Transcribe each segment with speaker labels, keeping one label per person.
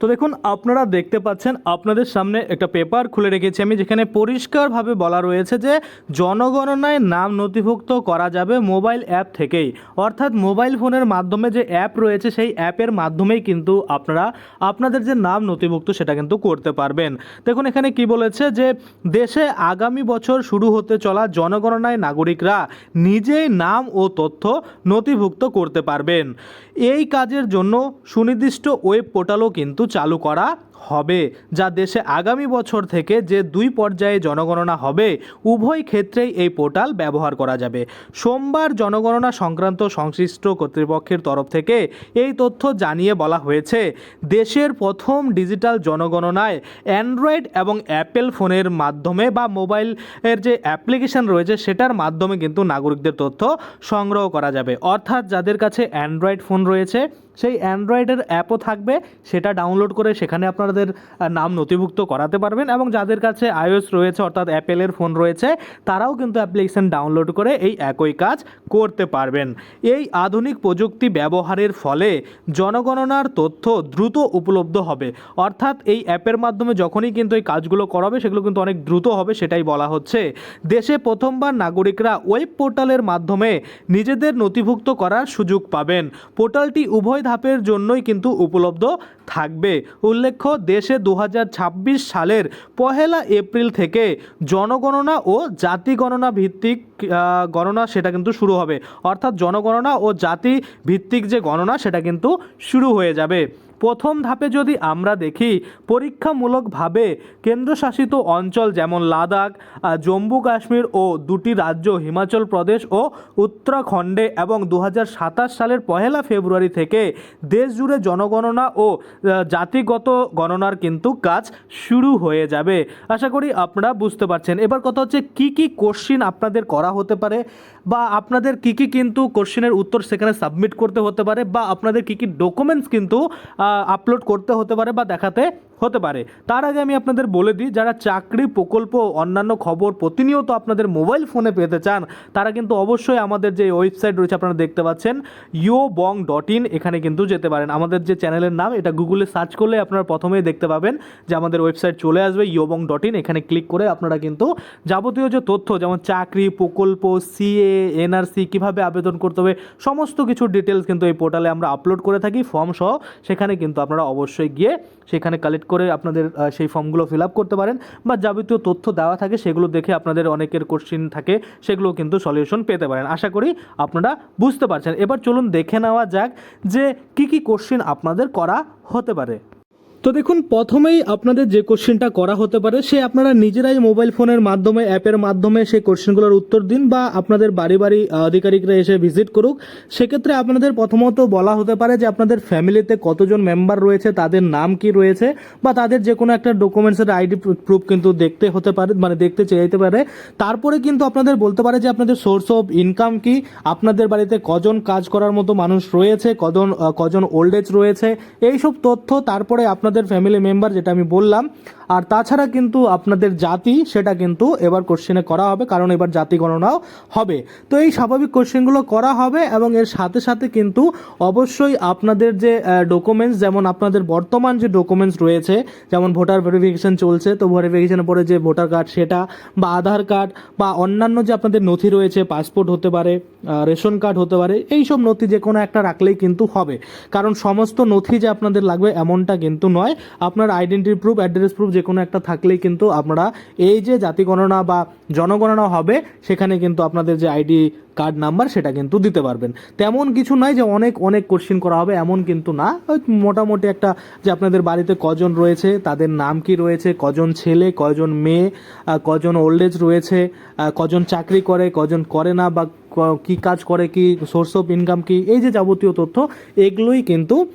Speaker 1: তো দেখুন, আপনারা দেখতে পাচ্ছেন, আপনাদের সামনে একটা পেপার খুলে রেখেছি আমি, যেখানে পরিষ্কারভাবে বলা রয়েছে যে জনগণনায় নাম নথিভুক্ত করা যাবে মোবাইল অ্যাপ থেকেই। অর্থাৎ মোবাইল ফোনের মাধ্যমে যে অ্যাপ রয়েছে, সেই অ্যাপের মাধ্যমেই কিন্তু আপনারা আপনাদের যে নাম নথিভুক্ত সেটা কিন্তু করতে পারবেন। দেখুন, এখানে কি বলেছে যে দেশে আগামী বছর শুরু হতে চলা জনগণনায় নাগরিকরা নিজেই নাম ও তথ্য নথিভুক্ত করতে পারবেন। এই কাজের জন্য সুনির্দিষ্ট ওয়েব পোর্টালও কিন্তু চালু করা হবে, যা দেশে আগামী বছর থেকে যে দুই পর্যায়ে জনগণনা হবে, উভয় ক্ষেত্রেই এই পোর্টাল ব্যবহার করা যাবে। সোমবার জনগণনা সংক্রান্ত সংশ্লিষ্ট কর্তৃপক্ষের তরফ থেকে এই তথ্য জানিয়ে বলা হয়েছে, দেশের প্রথম ডিজিটাল জনগণনায় অ্যান্ড্রয়েড এবং অ্যাপেল ফোনের মাধ্যমে বা মোবাইলের যে অ্যাপ্লিকেশন রয়েছে, সেটার মাধ্যমে কিন্তু নাগরিকদের তথ্য সংগ্রহ করা যাবে। অর্থাৎ যাদের কাছে অ্যান্ড্রয়েড ফোন রয়েছে, সেই অ্যান্ড্রয়েডের অ্যাপও থাকবে, সেটা ডাউনলোড করে সেখানে আপনাদের নাম নথিভুক্ত করাতে পারবেন এবং যাদের কাছে আইওএস রয়েছে, অর্থাৎ অ্যাপেলের ফোন রয়েছে, তারাও কিন্তু অ্যাপ্লিকেশন ডাউনলোড করে এই একই কাজ করতে পারবেন। এই আধুনিক প্রযুক্তি ব্যবহারের ফলে জনগণনার তথ্য দ্রুত উপলব্ধ হবে। অর্থাৎ এই অ্যাপের মাধ্যমে যখনই কিন্তু এই কাজগুলো করাবে, সেগুলো কিন্তু অনেক দ্রুত হবে, সেটাই বলা হচ্ছে। দেশে প্রথমবার নাগরিকরা ওয়েব পোর্টালের মাধ্যমে নিজেদের নথিভুক্ত করার সুযোগ পাবেন। পোর্টালটি উভয় ধাপের জন্যই কিন্তু উপলব্ধ থাকবে। উল্লেখ্য দেশে দু হাজার ছাব্বিশ সালের পহেলা এপ্রিল থেকে জনগণনা ও জাতি গণনা ভিত্তিক গণনা সেটা কিন্তু শুরু হবে। অর্থাৎ জনগণনা ও জাতি ভিত্তিক যে গণনা সেটা কিন্তু শুরু হয়ে যাবে। প্রথম ধাপে যদি আমরা দেখি, পরীক্ষামূলকভাবে কেন্দ্রশাসিত অঞ্চল যেমন লাদাখ জম্মু কাশ্মীর ও দুটি রাজ্য, হিমাচল প্রদেশ ও উত্তরাখণ্ডে এবং দু হাজার সাতাশ সালের পহেলা ফেব্রুয়ারি থেকে দেশ জুড়ে জনগণনা ও জাতিগত গণনার কিন্তু কাজ শুরু হয়ে যাবে। আশা করি আপনারা বুঝতে পারছেন। এবার কথা হচ্ছে, কি কি কোশ্চিন আপনাদের করা হতে পারে বা আপনাদের কি কি কিন্তু কোশ্চেনের উত্তর সেখানে সাবমিট করতে হতে পারে বা আপনাদের কি কি ডকুমেন্টস কিন্তু আপলোড করতে হতে পারে বা দেখাতে হতে পারে। তার আগে আমি আপনাদের বলে দিই, যারা চাকরি, প্রকল্প অন্যান্য খবর প্রতিনিয়ত আপনাদের মোবাইল ফোনে পেতে চান, তারা কিন্তু অবশ্যই আমাদের যে ওয়েবসাইট রয়েছে আপনারা দেখতে পাচ্ছেন ইও বং ডট ইন এখানে কিন্তু যেতে পারেন। আমাদের যে চ্যানেলের নাম, এটা গুগলে সার্চ করলে আপনারা প্রথমেই দেখতে পাবেন যে আমাদের ওয়েবসাইট চলে আসবে ইয়োবং ডট ইন এখানে ক্লিক করে আপনারা কিন্তু যাবতীয় যে তথ্য, যেমন চাকরি, প্রকল্প সিএ এনআরসি কীভাবে আবেদন করতে হবে, সমস্ত কিছু ডিটেলস কিন্তু এই পোর্টালে আমরা আপলোড করে থাকি ফর্ম সহ, সেখানে কিন্তু আপনারা অবশ্যই গিয়ে সেখানে কালেক্ট করে আপনাদের সেই ফর্মগুলো ফিল আপ করতে পারেন বা যাবতীয় তথ্য দেওয়া থাকে সেগুলো দেখে আপনাদের অনেকের কোশ্চিন থাকে, সেগুলো কিন্তু সলিউশন পেতে পারেন। আশা করি আপনারা বুঝতে পারছেন। এবার চলুন দেখে নেওয়া যাক যে কি কি কোশ্চিন আপনাদের করা হতে পারে। তো দেখুন, প্রথমেই আপনাদের যে কোশ্চেনটা করা হতে পারে, সে আপনারা নিজেরাই মোবাইল ফোনের মাধ্যমে অ্যাপের মাধ্যমে সেই কোশ্চেনগুলোর উত্তর দিন বা আপনাদের বাড়ি বাড়ি আধিকারিকরা এসে ভিজিট করুক। সেক্ষেত্রে আপনাদের প্রথমত বলা হতে পারে যে আপনাদের ফ্যামিলিতে কতজন মেম্বার রয়েছে, তাদের নাম কি রয়েছে, বা তাদের যে কোনো একটা ডকুমেন্টসের আইডি প্রুফ কিন্তু দেখতে হতে পারে মানে দেখতে চাইতে পারে। তারপরে কিন্তু আপনাদের বলতে পারে যে আপনাদের সোর্স অফ ইনকাম কি, আপনাদের বাড়িতে কজন কাজ করার মতো মানুষ রয়েছে, কজন কজন ওল্ড এজ রয়েছে, এইসব তথ্য তারপরে আপনাদের ফ্যামিলি মেম্বার যেটা আমি বললাম। আর তাছাড়া কিন্তু আপনাদের জাতি, সেটা কিন্তু এবার কোশ্চেনে করা হবে, কারণ এবার জাতি গণনাও হবে। তো এই স্বাভাবিক কোশ্চেনগুলো করা হবে এবং এর সাথে সাথে কিন্তু অবশ্যই আপনাদের যে ডকুমেন্টস যেমন আপনাদের বর্তমান যে ডকুমেন্টস রয়েছে, যেমন ভোটার ভেরিফিকেশান চলছে, তো ভেরিফিকেশনের পরে যে ভোটার কার্ড সেটা, বা আধার কার্ড বা অন্যান্য যে আপনাদের নথি রয়েছে পাসপোর্ট হতে পারে রেশন কার্ড হতে পারে এই সব নথি যে কোনো একটা রাখলেই কিন্তু হবে। কারণ সমস্ত নথি যে আপনাদের লাগবে, এমনটা কিন্তু নয়। আপনার আইডেন্টি প্রুফ অ্যাড্রেস প্রুফ যে কোনো একটা থাকলেই কিন্তু আপনারা এই যে জাতি গণনা বা জনগণনা হবে, সেখানে কিন্তু আপনাদের যে আইডি কার্ড নাম্বার সেটা কিন্তু দিতে পারবেন। তেমন কিছু নয় যে অনেক অনেক কোশ্চিন করা হবে, এমন কিন্তু না। মোটামুটি একটা যে আপনাদের বাড়িতে কজন রয়েছে, তাদের নাম কি রয়েছে, কজন ছেলে, কজন মেয়ে কজন ওল্ড এজ রয়েছে কজন চাকরি করে, কজন করে না, বা ক- কি কাজ করে, কি সোর্স অফ ইনকাম কি, এই যে যাবতীয় তথ্য, এগুলোই কিন্তু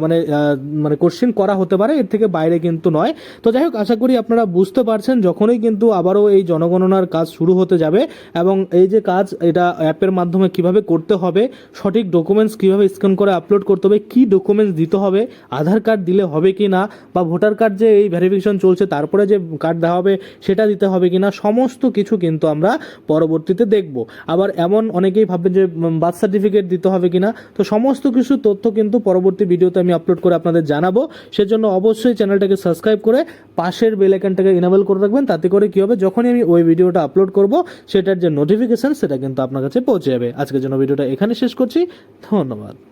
Speaker 1: মানে মানে কোশ্চেন করা হতে পারে, এর থেকে বাইরে কিন্তু নয়। তো যাই হোক, আশা করি আপনারা বুঝতে পারছেন, যখনই কিন্তু আবারও এই জনগণনার কাজ শুরু হতে যাবে, এবং এই যে কাজ, এটা অ্যাপের মাধ্যমে কীভাবে করতে হবে, সঠিক ডকুমেন্টস কীভাবে স্ক্যান করে আপলোড করতে হবে, কি ডকুমেন্টস দিতে হবে, আধার কার্ড দিলে হবে কি না, বা ভোটার কার্ড যে এই ভেরিফিকেশন চলছে তারপরে যে কার্ড দেওয়া হবে সেটা দিতে হবে কি না, সমস্ত কিছু কিন্তু আমরা পরবর্তীতে দেখব। আবার এমন অনেকেই ভাববেন যে বার্থ সার্টিফিকেট দিতে হবে কি না, তো সমস্ত কিছু তথ্য কিন্তু পরবর্তী ভিডিওতে আমি আপলোড করে আপনাদের জানাব। সেজন্য অবশ্যই চ্যানেলটাকে সাবস্ক্রাইব করে পাশের বেল আইকনটাকে ইনেবল করে রাখবেন, তাতে করে কি হবে, যখনই আমি ওই ভিডিওটা আপলোড করব, সেটার যে নোটিফিকেশন সেটা কিন্তু আপনার কাছে পৌঁছে যাবে। আজকের জন্য ভিডিওটা এখানে শেষ করছি। ধন্যবাদ।